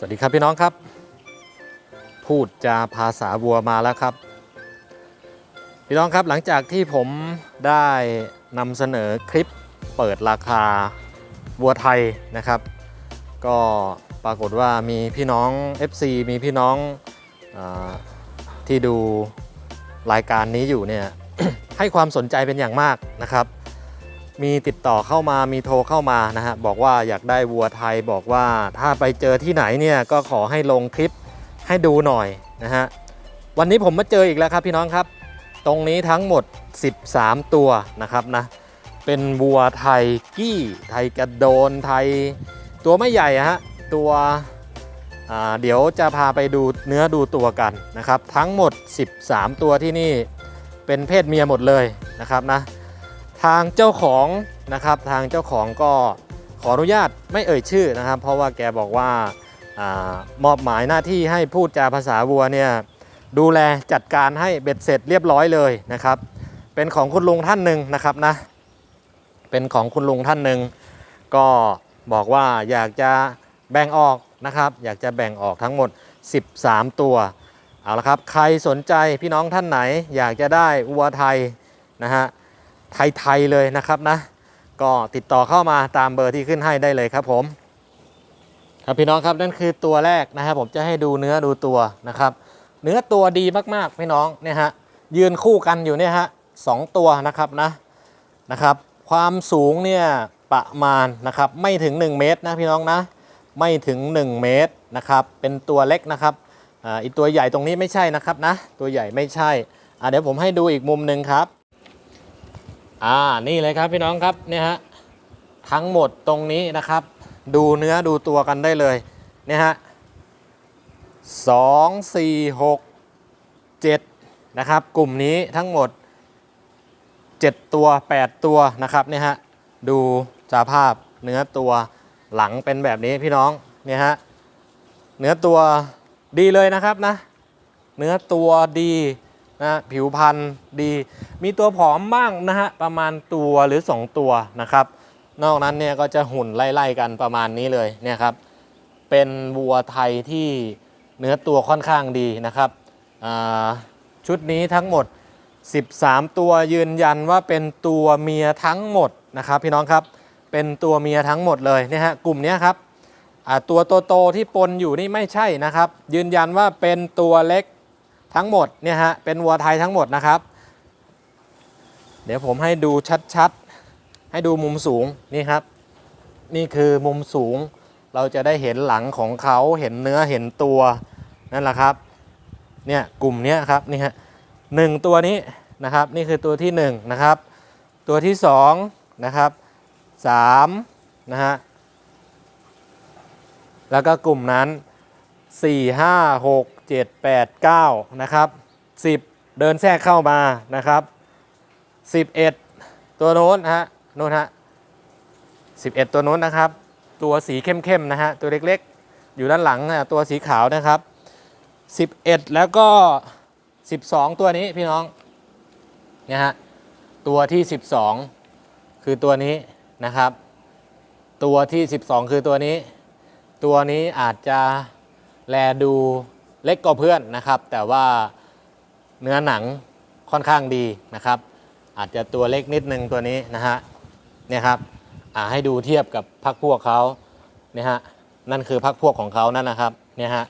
สวัสดีครับพี่น้องครับ พูดจาภาษาวัวมาแล้วครับ พี่น้องครับหลังจากที่ผมได้นำเสนอคลิปเปิดราคาวัวไทยนะครับ ก็ปรากฏว่ามีพี่น้อง FC มีพี่น้องอที่ดูรายการนี้อยู่เนี่ยให้ความสนใจเป็นอย่างมากนะครับ มีติดต่อเข้ามามีโทรเข้ามานะฮะบอกว่าอยากได้วัวไทยบอกว่าถ้าไปเจอที่ไหนเนี่ยก็ขอให้ลงคลิปให้ดูหน่อยนะฮะวันนี้ผมมาเจออีกแล้วครับพี่น้องครับ ตรงนี้ทั้งหมด 13 ตัวนะครับนะเป็นวัวไทยกี้ไทยกระโดนไทย ตัวไม่ใหญ่ฮะตัวเดี๋ยวจะพาไปดูเนื้อดูตัวกันนะครับ ทั้งหมด 13 ตัวที่นี่เป็นเพศเมียหมดเลยนะครับนะ ทางเจ้าของนะครับทางเจ้าของก็ขออนุญาตไม่เอ่ยชื่อนะครับ เพราะว่าแกบอกว่าอามอบหมายหน้าที่ให้พูดจาภาษาวัวเนี่ยดูแลจัดการให้เบ็ดเสร็จเรียบร้อยเลยนะครับ เป็นของคุณลุงท่านหนึ่งนะครับนะ เป็นของคุณลุงท่านหนึ่งก็บอกว่าอยากจะแบ่งออกนะครับ อยากจะแบ่งออกทั้งหมด 13 ตัวเอาละครับ ใครสนใจพี่น้องท่านไหน อยากจะได้วัวไทยนะฮะ ไทยๆเลยนะครับนะ ก็ติดต่อเข้ามาตามเบอร์ที่ขึ้นให้ได้เลยครับผม ครับพี่น้องครับนั่นคือตัวแรกนะครับผมจะให้ดูเนื้อดูตัวนะครับ เนื้อตัวดีมากๆพี่น้องเนี่ยฮะยืนคู่กันอยู่เนี่ยฮะสองตัวนะครับนะนะครับ ความสูงเนี่ยประมาณนะครับไม่ถึง 1 เมตรนะพี่น้องนะไม่ถึง 1 เมตรนะครับ เป็นตัวเล็กนะครับอ่าอีกตัวใหญ่ตรงนี้ไม่ใช่นะครับนะ ตัวใหญ่ไม่ใช่อ่าเดี๋ยวผมให้ดูอีกมุมหนึ่งครับ อ่านี่เลยครับพี่น้องครับเนี่ยฮะทั้งหมดตรงนี้นะครับ ดูเนื้อดูตัวกันได้เลยเนี่ยฮะสองสี่หกเจ็ดนะครับ กลุ่มนี้ทั้งหมด 7 ตัว 8 ตัวนะครับเนี่ยฮะดูสาภาพเนื้อตัวหลังเป็นแบบนี้พี่น้องเนี่ยฮะเนื้อตัวดีเลยนะครับนะ เนื้อตัวดี นะผิวพรรณดี มีตัวผอมบ้างนะฮะประมาณตัวหรือ 2 ตัวนะครับ นอกนั้นเนี่ยก็จะหุ่นไล่ๆกันประมาณนี้เลยเนี่ยครับเป็นวัวไทยที่เนื้อตัวค่อนข้างดีนะครับชุดนี้ทั้งหมด 13 ตัวยืนยันว่าเป็นตัวเมียทั้งหมดนะครับพี่น้องครับเป็นตัวเมียทั้งหมดเลยเนี่ยฮะกลุ่มนี้ครับตัวโตๆที่ปนอยู่นี่ไม่ใช่นะครับ ยืนยันว่าเป็นตัวเล็ก ทั้งหมดเนี่ยฮะเป็นวัวไทยทั้งหมดนะครับ เดี๋ยวผมให้ดูชัดๆ ให้ดูมุมสูงนี่ครับ นี่คือมุมสูงเราจะได้เห็นหลังของเขาเห็นเนื้อเห็นตัวนั่นแหละครับเนี่ยกลุ่มนี้ครับนี่ฮะหนึ่งตัวนี้นะครับนี่คือตัวที่หนึ่งนะครับตัวที่สองนะครับสามนะฮะแล้วก็กลุ่มนั้น 4 5 6 7 8 9 นะครับ 10 เดินแทรกเข้ามานะครับ 11 ตัวโน้นฮะโน้นฮะ11 ตัวโน้นนะครับ ตัวสีเข้มๆนะฮะตัวเล็กๆ อยู่ด้านหลังนะตัวสีขาวนะครับ 11 แล้วก็ 12 ตัวนี้พี่น้องเนี่ยฮะตัวที่ 12 คือตัวนี้นะครับ ตัวที่ 12 คือตัวนี้ ตัวนี้อาจจะแลดู เล็กกว่าเพื่อนนะครับ แต่ว่าเนื้อหนังค่อนข้างดีนะครับ อาจจะตัวเล็กนิดนึงตัวนี้นะฮะเนี่ยครับอ่าให้ดูเทียบกับพักพวกเขาเนี่ยฮะนั่นคือพักพวกของเขานั่นนะครับเนี่ยฮะ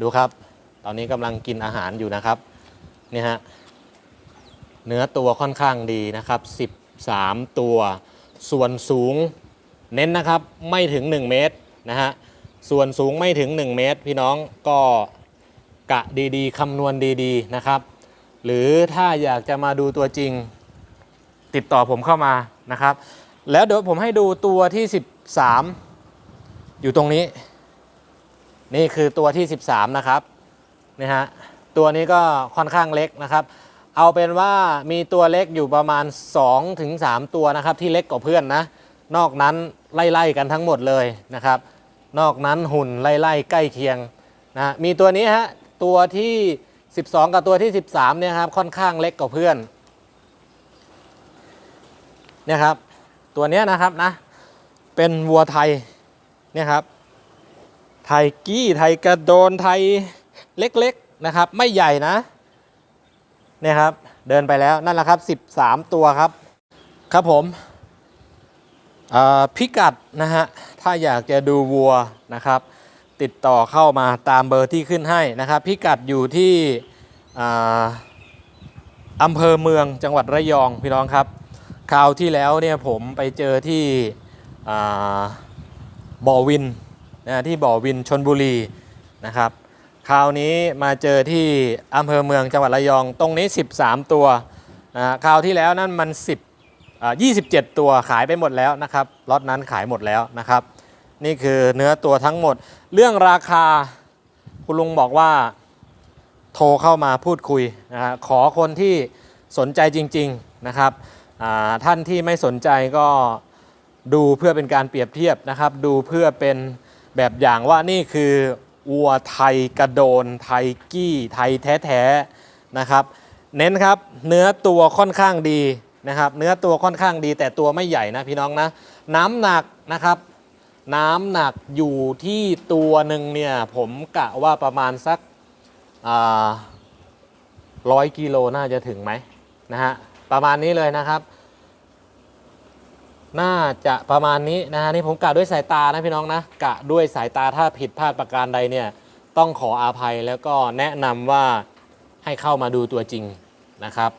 ดูครับ ตอนนี้กำลังกินอาหารอยู่นะครับเนี่ยฮะเนื้อตัวค่อนข้างดีนะครับ 13 ตัวส่วนสูงเน้นนะครับไม่ถึง 1 เมตรนะฮะ ส่วนสูงไม่ถึง 1 เมตร พี่น้องก็กะดีๆคำนวณดีๆนะครับ หรือถ้าอยากจะมาดูตัวจริงติดต่อผมเข้ามานะครับ แล้วเดี๋ยวผมให้ดูตัวที่ 13 อยู่ตรงนี้ นี่คือตัวที่ 13 นะครับนี่ฮะตัวนี้ก็ค่อนข้างเล็กนะครับ เอาเป็นว่ามีตัวเล็กอยู่ประมาณ 2-3ถึง3ตัวนะครับ ที่เล็กกว่าเพื่อนนะ นอกนั้นไล่ๆกันทั้งหมดเลยนะครับ นอกนั้นหุ่นไล่ๆใกล้เคียงนะมีตัวนี้ฮะตัวที่ 12 กับตัวที่ 13เนี่ยครับค่อนข้างเล็กกว่าเพื่อนเนี่ยครับตัวเนี้ยนะครับนะเป็นวัวไทยเนี่ยครับไทยกี้ไทยกระโดนไทยเล็กๆนะครับ ไม่ใหญ่นะเนี่ยครับเดินไปแล้วนั่นแหละครับ 13 ตัวครับ ครับผมพิกัดนะฮะ ถ้าอยากจะดูวัวนะครับ ติดต่อเข้ามาตามเบอร์ที่ขึ้นให้นะครับ พิกัดอยู่ที่อาอำเภอเมืองจังหวัดระยองพี่น้องครับ คราวที่แล้วเนี่ยผมไปเจอที่บ่อวินนะที่บ่อวินชนบุรีนะครับ คราวนี้มาเจอที่อำเภอเมืองจังหวัดระยอง ตรงนี้ 13 ตัวนะคราวที่แล้วนั่นมัน10 27 ตัวขายไปหมดแล้วนะครับล็อตนั้นขายหมดแล้วนะครับ นี่คือเนื้อตัวทั้งหมด เรื่องราคาคุณลุงบอกว่าโทรเข้ามาพูดคุยนะฮะขอคนที่สนใจจริง ๆนะครับท่านที่ไม่สนใจก็ดูเพื่อเป็นการเปรียบเทียบนะครับ ดูเพื่อเป็นแบบอย่างว่านี่คือวัวไทยกระโดน ไทยกี้ ไทยแท้ๆนะครับ เน้นครับเนื้อตัวค่อนข้างดี นะครับ เนื้อตัวค่อนข้างดีแต่ตัวไม่ใหญ่นะพี่น้องนะ น้ำหนักนะครับ น้ำหนักอยู่ที่ตัวหนึ่งเนี่ยผมกะว่าประมาณสักร้อยกิโลน่าจะถึงไหมนะฮะประมาณนี้เลยนะครับ น่าจะประมาณนี้นะฮะนี่ผมกะด้วยสายตานะพี่น้องนะกะด้วยสายตาถ้าผิดพลาดประการใดเนี่ยต้องขออาภัยแล้วก็แนะนำว่าให้เข้ามาดูตัวจริงนะครับ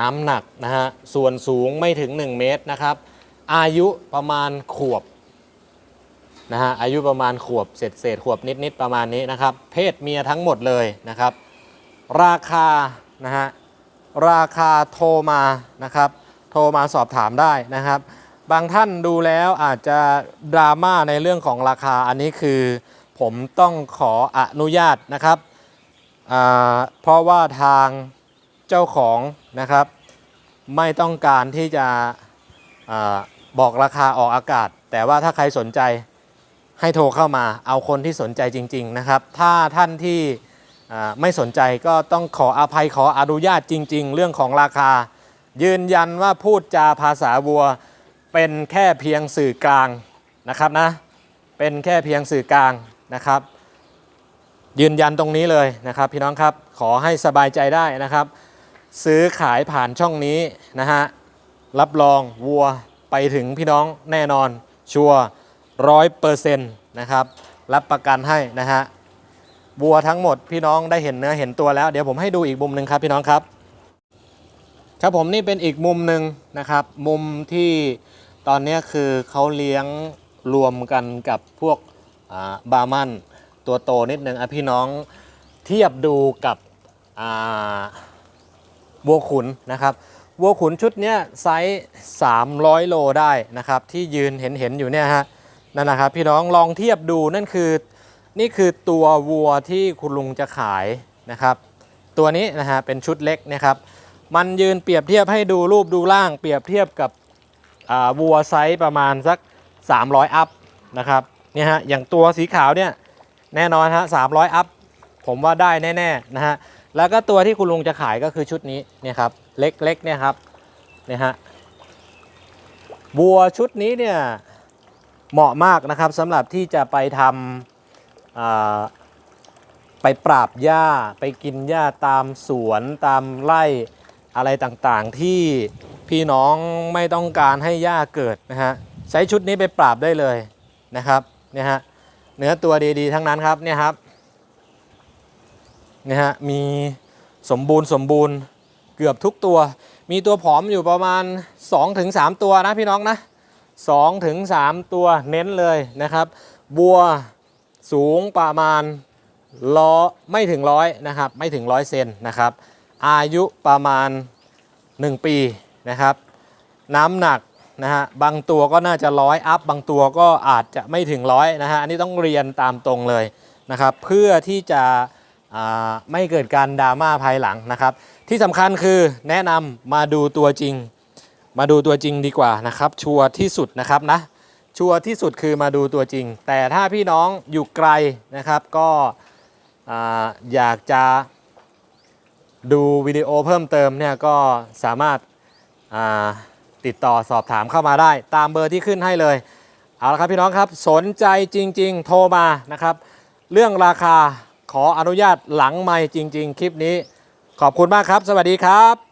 น้ำหนักนะฮะส่วนสูงไม่ถึง 1 เมตรนะครับ อายุประมาณขวบนะฮะอายุประมาณขวบเศษเศษขวบนิดๆประมาณนี้นะครับ เพศเมียทั้งหมดเลยนะครับ ราคานะฮะราคาโทรมานะครับ โทรมาสอบถามได้นะครับ บางท่านดูแล้วอาจจะดราม่าในเรื่องของราคาอันนี้คือ ผมต้องขออนุญาตนะครับเพราะว่าทาง เจ้าของนะครับ ไม่ต้องการที่จะอบอกราคาออกอากาศ แต่ว่าถ้าใครสนใจให้โทรเข้ามาเอาคนที่สนใจจริง ๆนะครับ ถ้าท่านที่ไม่สนใจก็ต้องขออภัยขออนุญาตจริง ๆ เรื่องของราคา ยืนยันว่าพูดจาภาษาวัว เป็นแค่เพียงสื่อกลางนะครับนะเป็นแค่เพียงสื่อกลางนะครับ ยืนยันตรงนี้เลยนะครับ พี่น้องครับขอให้สบายใจได้นะครับ ซื้อขายผ่านช่องนี้นะฮะ รับรองวัวไปถึงพี่น้องแน่นอน ชัวร้อยเปอร์เซ็นต์นะครับ รับประกันให้นะฮะ วัวทั้งหมดพี่น้องได้เห็นเนื้อเห็นตัวแล้ว เดี๋ยวผมให้ดูอีกมุมหนึ่งครับพี่น้องครับ ครับผมนี่เป็นอีกมุมหนึ่งนะครับ มุมที่ตอนนี้คือเขาเลี้ยงรวมกันกับพวกบาร์มันตัวโตนิดนึงอะพี่น้องเทียบดูกับอ่า วัวขุนนะครับวัวขุนชุดนี้ไซส์300 โลได้นะครับที่ยืนเห็นเห็นอยู่เนี่ยฮะนั่นนะครับพี่น้องลองเทียบดูนั่นคือนี่คือตัววัวที่คุณลุงจะขายนะครับ ตัวนี้นะฮะเป็นชุดเล็กนะครับ มันยืนเปรียบเทียบให้ดูรูปดูร่าง เปรียบเทียบกับวัวไซส์ประมาณสัก 300 อัพนะครับเนี่ยฮะอย่างตัวสีขาวเนี่ยแน่นอนฮะ300 อัพผมว่าได้แน่ๆนะฮะ แล้วก็ตัวที่คุณลุงจะขายก็คือชุดนี้เนี่ยครับเล็กๆเนี่ยครับเนี่ยฮะวัวชุดนี้เนี่ยเหมาะมากนะครับสำหรับที่จะไปทำไปปราบหญ้า ไปกินหญ้าตามสวนตามไร่อะไรต่างๆ ที่พี่น้องไม่ต้องการให้หญ้าเกิดนะฮะใช้ชุดนี้ไปปราบได้เลยนะครับเนี่ยฮะเนื้อตัวดีๆทั้งนั้นครับเนี่ยครับ นี่ยฮะมีสมบูรณ์สมบูรณ์เกือบทุกตัว มีตัวผอมอยู่ประมาณ 2-3 ตัวนะพี่น้องนะ2ถึง3ตัวเน้นเลยนะครับ บัวสูงประมาณล้อไม่ถึงร้อยนะครับไม่ถึงร้อยเซนนะครับ อายุประมาณ 1 ปีนะครับ น้ำหนักนะฮะบางตัวก็น่าจะร้อยอัพบางตัวก็อาจจะไม่ถึงร้อยนะฮะอันนี้ต้องเรียนตามตรงเลยนะครับ เพื่อที่จะ ไม่เกิดการดราม่าภายหลังนะครับ ที่สำคัญคือแนะนำมาดูตัวจริง มาดูตัวจริงดีกว่านะครับ ชัวร์ที่สุดนะครับนะชัวร์ที่สุดคือมาดูตัวจริง แต่ถ้าพี่น้องอยู่ไกลนะครับก็อ่าอยากจะดูวิดีโอเพิ่มเติมเนี่ยก็สามารถาติดต่อสอบถามเข้ามาได้ ตามเบอร์ที่ขึ้นให้เลย เอาละครับพี่น้องครับสนใจจริง ๆ โทรมานะครับ เรื่องราคา ขออนุญาตหลังไม่จริง ๆ คลิปนี้ ขอบคุณมากครับ สวัสดีครับ